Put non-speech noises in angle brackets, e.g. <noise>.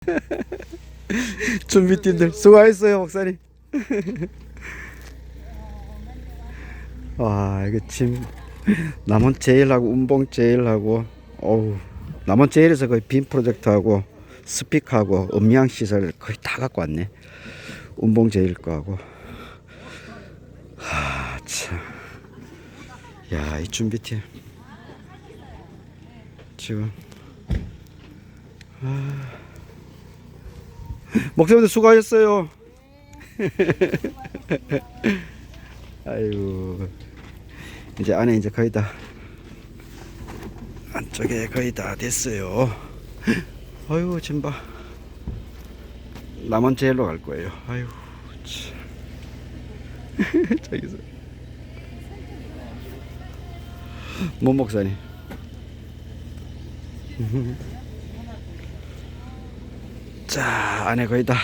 <laughs> 준비팀들 수고했어요 목사님. <laughs> 와 이거 짐 남원 제일하고 운봉 제일하고 어우 남원 제일에서 거의 빔 프로젝트하고 스피커하고 음향 시설 거의 다 갖고 왔네. 운봉 제일 거하고 하참 야 이 준비팀 지금 아. <laughs> 목사님들 수고하셨어요. <laughs> 아이고 이제 안에 이제 거의 다 안쪽에 거의 다 됐어요. 지금 봐 남원 제일로 갈 거예요. 참. <laughs> 저기서 모 목사님. 자 안에 거의 다